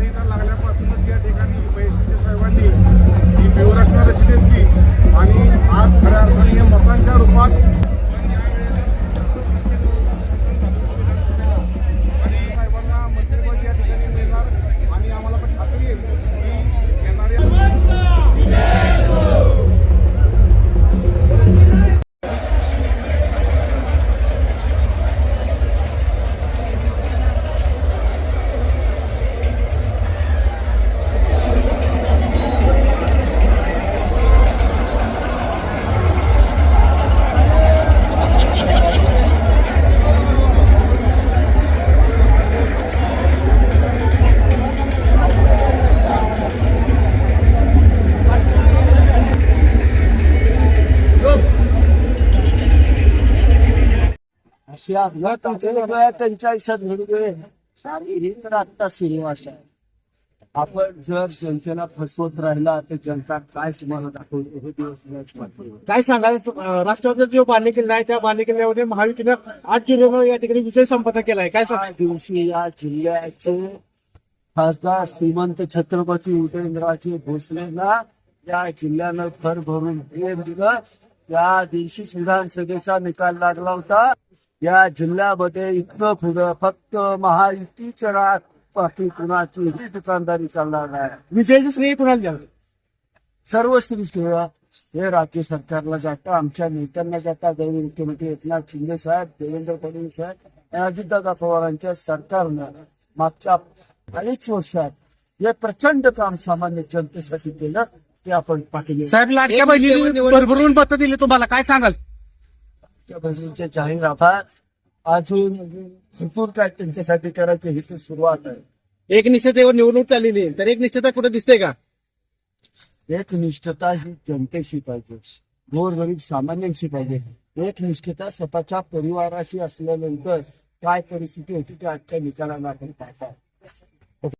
आचारसंहिता लागल्यापासूनच त्यांच्या आयुष्यात घडू दे आणि ही तर आत्ता सुरुवात आहे. आपण जर जनतेला फसवत राहिला तर जनता काय तुम्हाला दाखवते? हे दिवस. काय सांगाल? राष्ट्रवादीचा जो बांधणी किल्ला आहे त्या बांधणी किल्ल्यामध्ये महायुतीनं आज जिल्ह्यानं या ठिकाणी विजय संपन्न केलाय. काय सांगा दिवशी या जिल्ह्याचे खासदार श्रीमंत छत्रपती उदयनराजे भोसलेला या जिल्ह्यानं भर भरून प्रेम दिलं. त्या दिवशीच विधानसभेचा निकाल लागला होता. या जिल्ह्यामध्ये इतकं पुढं फक्त महायुतीच्या रात बाकी कुणाचीही दुकानदारी चालणार नाही. विजयाचं श्रेय कुणाला सर्व स्त्री सेवा हे राज्य सरकारला जातं आमच्या नेत्यांना जातात आदरणीय मुख्यमंत्री एकनाथ शिंदे साहेब देवेंद्र फडणवीस साहेब आणि अजितदादा पवारांच्या सरकारनं मागच्या अडीच वर्षात हे प्रचंड काम सामान्य जनतेसाठी केलं ते आपण पाहिलं साहेब लाडक्या बहिणी भरभरून मतं दिली तुम्हाला काय सांगाल? त्या बहिणींचे जाहीर आभार. अजून भरपूर काय त्यांच्यासाठी करायचे ही तर सुरुवात आहे. एक निष्ठतेवर निवडणूक चाललेली आहे. तर एक निष्ठता कुठे दिसते का? एक निष्ठता ही जनतेशी पाहिजे. गोरगरीब सामान्यांशी पाहिजे. एक निष्ठता स्वतःच्या परिवाराशी असल्यानंतर काय परिस्थिती होती ते आजच्या निकालाला आपण पाहता